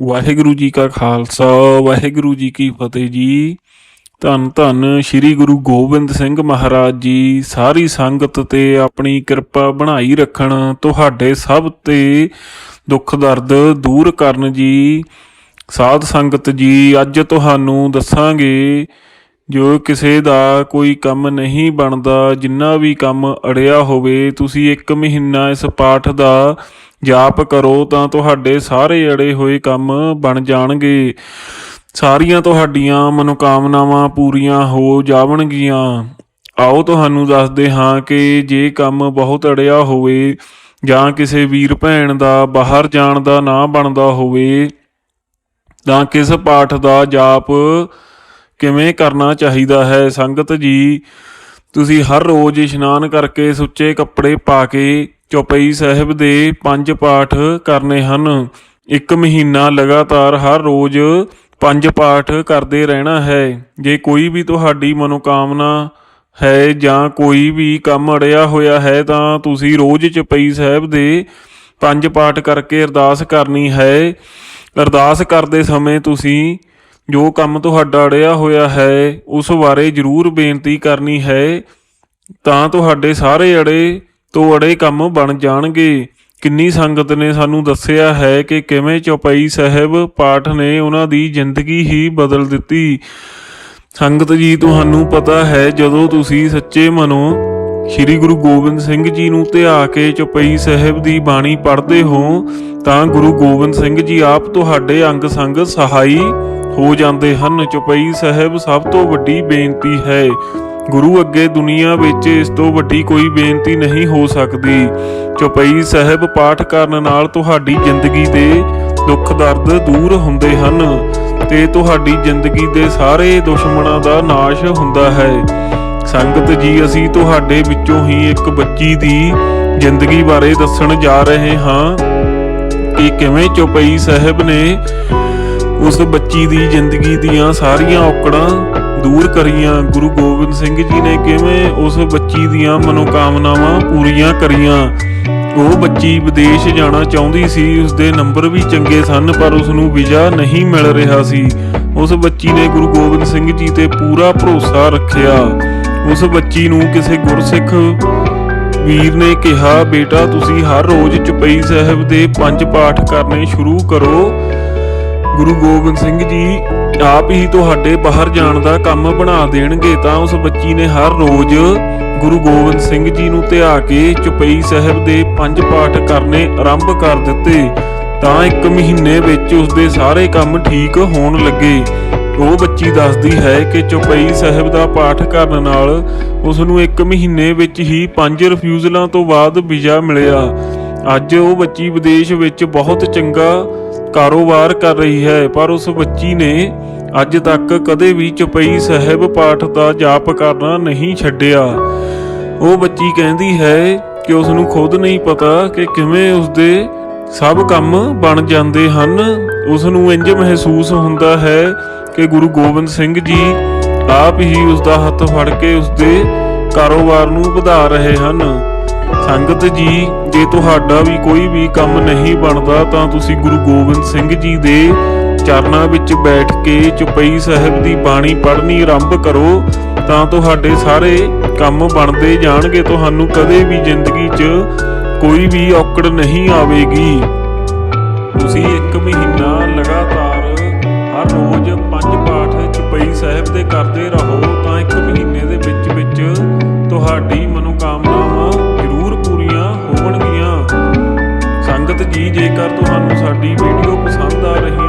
ਵਾਹਿਗੁਰੂ ਜੀ ਕਾ ਖਾਲਸਾ, ਵਾਹਿਗੁਰੂ ਜੀ ਕੀ ਫਤਿਹ ਜੀ। ਧੰਨ ਧੰਨ ਸ੍ਰੀ ਗੁਰੂ ਗੋਬਿੰਦ ਸਿੰਘ ਮਹਾਰਾਜ ਜੀ, ਸਾਰੀ ਸੰਗਤ ਤੇ ਆਪਣੀ ਕਿਰਪਾ ਬਣਾਈ ਰੱਖਣ, ਤੁਹਾਡੇ ਸਭ ਤੇ ਦੁੱਖ ਦਰਦ ਦੂਰ ਕਰਨ ਜੀ। ਸਾਧ ਸੰਗਤ ਜੀ, ਅੱਜ ਤੁਹਾਨੂੰ ਦੱਸਾਂਗੇ ਜੋ ਕਿਸੇ ਦਾ ਕੋਈ ਕੰਮ ਨਹੀਂ ਬਣਦਾ, ਜਿੰਨਾ ਵੀ ਕੰਮ ਅੜਿਆ ਹੋਵੇ, ਤੁਸੀਂ ਇੱਕ ਮਹੀਨਾ ਇਸ ਪਾਠ ਦਾ ਜਾਪ ਕਰੋ ਤਾਂ ਤੁਹਾਡੇ ਸਾਰੇ ਅੜੇ ਹੋਏ ਕੰਮ ਬਣ ਜਾਣਗੇ। ਸਾਰੀਆਂ ਤੁਹਾਡੀਆਂ ਮਨੋਕਾਮਨਾਵਾਂ ਪੂਰੀਆਂ ਹੋ ਜਾਵਣਗੀਆਂ। ਆਓ ਤੁਹਾਨੂੰ ਦੱਸਦੇ ਹਾਂ ਕਿ ਜੇ ਕੰਮ ਬਹੁਤ ਅੜਿਆ ਹੋਵੇ ਜਾਂ ਕਿਸੇ ਵੀਰ ਭੈਣ ਦਾ ਬਾਹਰ ਜਾਣ ਦਾ ਨਾ ਬਣਦਾ ਹੋਵੇ, ਤਾਂ ਕਿਸ ਪਾਠ ਦਾ ਜਾਪ ਕਿਵੇਂ ਕਰਨਾ ਚਾਹੀਦਾ ਹੈ? ਸੰਗਤ ਜੀ, ਤੁਸੀਂ ਹਰ ਰੋਜ਼ ਇਸ਼ਨਾਨ ਕਰਕੇ ਸੁੱਚੇ ਕੱਪੜੇ ਪਾ ਕੇ ਚੌਪਈ ਸਾਹਿਬ ਦੇ ਪੰਜ ਪਾਠ ਕਰਨੇ ਹਨ। ਇੱਕ ਮਹੀਨਾ ਲਗਾਤਾਰ ਹਰ ਰੋਜ਼ ਪੰਜ ਪਾਠ ਕਰਦੇ ਰਹਿਣਾ ਹੈ। ਜੇ ਕੋਈ ਵੀ ਤੁਹਾਡੀ ਮਨੋਕਾਮਨਾ ਹੈ ਜਾਂ ਕੋਈ ਵੀ ਕੰਮ ਅੜਿਆ ਹੋਇਆ ਹੈ, ਤਾਂ ਤੁਸੀਂ ਰੋਜ਼ ਚਪਈ ਸਾਹਿਬ ਦੇ ਪੰਜ ਪਾਠ ਕਰਕੇ ਅਰਦਾਸ ਕਰਨੀ ਹੈ। ਅਰਦਾਸ ਕਰਦੇ ਸਮੇਂ ਤੁਸੀਂ ਜੋ ਕੰਮ ਤੁਹਾਡਾ ਅੜਿਆ ਹੋਇਆ ਹੈ, ਉਸ ਬਾਰੇ ਜ਼ਰੂਰ ਬੇਨਤੀ ਕਰਨੀ ਹੈ, ਤਾਂ ਤੁਹਾਡੇ ਸਾਰੇ ਅੜੇ ਤੋਂ ਅੜੇ ਕੰਮ ਬਣ ਜਾਣਗੇ। ਕਿੰਨੀ ਸੰਗਤ ਨੇ ਸਾਨੂੰ ਦੱਸਿਆ ਹੈ ਕਿ ਕਿਵੇਂ ਚੌਪਈ ਸਾਹਿਬ ਪਾਠ ਨੇ ਉਹਨਾਂ ਦੀ ਜ਼ਿੰਦਗੀ ਹੀ ਬਦਲ ਦਿੱਤੀ। ਸੰਗਤ ਜੀ, ਤੁਹਾਨੂੰ ਪਤਾ ਹੈ, ਜਦੋਂ ਤੁਸੀਂ ਸੱਚੇ ਮਨੋਂ ਸ੍ਰੀ ਗੁਰੂ ਗੋਬਿੰਦ ਸਿੰਘ ਜੀ ਨੂੰ ਧਿਆ ਕੇ ਚੌਪਈ ਸਾਹਿਬ ਦੀ ਬਾਣੀ ਪੜ੍ਹਦੇ ਹੋ, ਤਾਂ ਗੁਰੂ ਗੋਬਿੰਦ ਸਿੰਘ ਜੀ ਆਪ ਤੁਹਾਡੇ ਅੰਗ ਸੰਗ ਸਹਾਈ ਹੋ ਜਾਂਦੇ ਹਨ। ਚੌਪਈ ਸਾਹਿਬ ਸਭ ਤੋਂ ਵੱਡੀ ਬੇਨਤੀ ਹੈ। ਗੁਰੂ ਅੱਗੇ ਦੁਨੀਆ ਵਿੱਚ ਇਸ ਤੋਂ ਵੱਡੀ ਕੋਈ ਬੇਨਤੀ ਨਹੀਂ ਹੋ ਸਕਦੀ। ਚੌਪਈ ਸਾਹਿਬ ਪਾਠ ਕਰਨ ਨਾਲ ਤੁਹਾਡੀ ਜ਼ਿੰਦਗੀ ਦੇ ਦੁੱਖ ਦਰਦ ਦੂਰ ਹੁੰਦੇ ਹਨ ਤੇ ਤੁਹਾਡੀ ਜ਼ਿੰਦਗੀ ਦੇ ਸਾਰੇ ਦੁਸ਼ਮਣਾਂ ਦਾ ਨਾਸ਼ ਹੁੰਦਾ ਹੈ। ਸੰਗਤ ਜੀ, ਅਸੀਂ ਤੁਹਾਡੇ ਵਿੱਚੋਂ ਹੀ ਇੱਕ ਬੱਚੀ ਦੀ ਜ਼ਿੰਦਗੀ ਬਾਰੇ ਦੱਸਣ ਜਾ ਰਹੇ ਹਾਂ ਕਿ ਕਿਵੇਂ ਚੌਪਈ ਸਾਹਿਬ ਨੇ ਉਸ ਬੱਚੀ ਦੀ ਜ਼ਿੰਦਗੀ ਦੀਆਂ ਸਾਰੀਆਂ ਔਕੜਾਂ ਦੂਰ ਕਰੀਆਂ। ਗੁਰੂ ਗੋਬਿੰਦ ਸਿੰਘ ਜੀ ਨੇ ਕਿਵੇਂ ਉਸ ਬੱਚੀ ਦੀਆਂ ਮਨੋਕਾਮਨਾਵਾਂ ਪੂਰੀਆਂ ਕਰੀਆਂ? ਉਹ ਬੱਚੀ ਵਿਦੇਸ਼ ਜਾਣਾ ਚਾਹੁੰਦੀ ਸੀ ਉਸ ਦੇ ਨੰਬਰ ਵੀ ਚੰਗੇ ਸਨ, ਪਰ ਉਸ ਨੂੰ ਵੀਜ਼ਾ ਨਹੀਂ ਮਿਲ ਰਿਹਾ ਸੀ। ਉਸ ਬੱਚੀ ਨੇ ਗੁਰੂ ਗੋਬਿੰਦ ਸਿੰਘ ਜੀ ਤੇ ਪੂਰਾ ਭਰੋਸਾ ਰੱਖਿਆ। ਉਸ ਬੱਚੀ ਨੂੰ ਕਿਸੇ ਗੁਰਸਿੱਖ ਵੀਰ ਨੇ ਕਿਹਾ, ਬੇਟਾ, ਤੁਸੀਂ ਹਰ ਰੋਜ਼ ਚੁਪਈ ਸਾਹਿਬ ਦੇ ਪੰਜ ਪਾਠ ਕਰਨੇ ਸ਼ੁਰੂ ਕਰੋ। ਗੁਰੂ ਗੋਬਿੰਦ ਸਿੰਘ ਜੀ ਆਪ ਹੀ ਤੁਹਾਡੇ ਬਾਹਰ ਜਾਣ ਦਾ ਕੰਮ ਬਣਾ ਦੇਣਗੇ, ਤਾਂ ਉਸ ਬੱਚੀ ਨੇ ਹਰ ਰੋਜ਼ ਗੁਰੂ ਗੋਬਿੰਦ ਸਿੰਘ ਜੀ ਨੂੰ ਧਿਆ ਕੇ ਚੁਪਈ ਸਾਹਿਬ ਦੇ ਪੰਜ ਪਾਠ ਕਰਨੇ ਆਰੰਭ ਕਰ ਦਿੱਤੇ। ਤਾਂ ਇੱਕ ਮਹੀਨੇ ਵਿੱਚ ਉਸ ਦੇ ਸਾਰੇ ਕੰਮ ਠੀਕ ਹੋਣ ਲੱਗੇ। ਉਹ ਬੱਚੀ ਦੱਸਦੀ ਹੈ ਕਿ ਚੁਪਈ ਸਾਹਿਬ ਦਾ ਪਾਠ ਕਰਨ ਨਾਲ ਉਸ ਨੂੰ ਇੱਕ ਮਹੀਨੇ ਵਿੱਚ ਹੀ ਪੰਜ ਰਿਫਿਊਜ਼ਲਾਂ ਤੋਂ ਬਾਅਦ ਵੀਜ਼ਾ ਮਿਲਿਆ। ਅੱਜ ਉਹ ਬੱਚੀ ਵਿਦੇਸ਼ ਵਿੱਚ ਬਹੁਤ ਚੰਗਾ ਕਾਰੋਬਾਰ ਕਰ ਰਹੀ ਹੈ, ਪਰ ਉਸ ਬੱਚੀ ਨੇ ਅੱਜ ਤੱਕ ਕਦੇ ਵੀ ਚੁਪਈ ਸਾਹਿਬ ਪਾਠ ਦਾ ਜਾਪ ਕਰਨਾ ਨਹੀਂ ਛੱਡਿਆ। ਉਹ ਬੱਚੀ ਕਹਿੰਦੀ ਹੈ ਕਿ ਉਸ ਨੂੰ ਖੁਦ ਨਹੀਂ ਪਤਾ ਕਿ ਕਿਵੇਂ ਉਸ ਦੇ ਸਭ ਕੰਮ ਬਣ ਜਾਂਦੇ ਹਨ। ਉਸ ਨੂੰ ਇੰਜ ਮਹਿਸੂਸ ਹੁੰਦਾ ਹੈ ਕਿ ਗੁਰੂ ਗੋਬਿੰਦ ਸਿੰਘ ਜੀ ਆਪ ਹੀ ਉਸ ਦਾ ਹੱਥ ਫੜ ਕੇ ਉਸ ਦੇ ਕਾਰੋਬਾਰ ਨੂੰ ਵਧਾ ਰਹੇ ਹਨ। ਸੰਗਤ ਜੀ, ਜੇ ਤੁਹਾਡਾ ਵੀ ਕੋਈ ਵੀ ਕੰਮ ਨਹੀਂ ਬਣਦਾ, ਤਾਂ ਤੁਸੀਂ ਗੁਰੂ ਗੋਬਿੰਦ ਸਿੰਘ ਜੀ ਦੇ ਚਰਨਾਂ ਵਿੱਚ ਬੈਠ ਕੇ ਚੁਪਈ ਸਾਹਿਬ ਦੀ ਬਾਣੀ ਪੜ੍ਹਨੀ ਆਰੰਭ ਕਰੋ, ਤਾਂ ਤੁਹਾਡੇ ਸਾਰੇ ਕੰਮ ਬਣਦੇ ਜਾਣਗੇ। ਤੁਹਾਨੂੰ ਕਦੇ ਵੀ ਜ਼ਿੰਦਗੀ 'ਚ ਕੋਈ ਵੀ ਔਕੜ ਨਹੀਂ ਆਵੇਗੀ। ਤੁਸੀਂ ਇੱਕ ਮਹੀਨਾ ਲਗਾਤਾਰ ਹਰ ਰੋਜ਼ ਪੰਜ ਪਾਠ ਚੁਪਈ ਸਾਹਿਬ ਦੇ ਕਰਦੇ ਰਹੋ, ਤਾਂ ਇੱਕ ਮਹੀਨੇ ਦੇ ਵਿੱਚ ਵਿੱਚ ਤੁਹਾਡੀ ਮਨੋਕਾਮਨਾ ਜੇਕਰ ਤੁਹਾਨੂੰ ਸਾਡੀ ਵੀਡੀਓ ਪਸੰਦ ਆ ਰਹੀ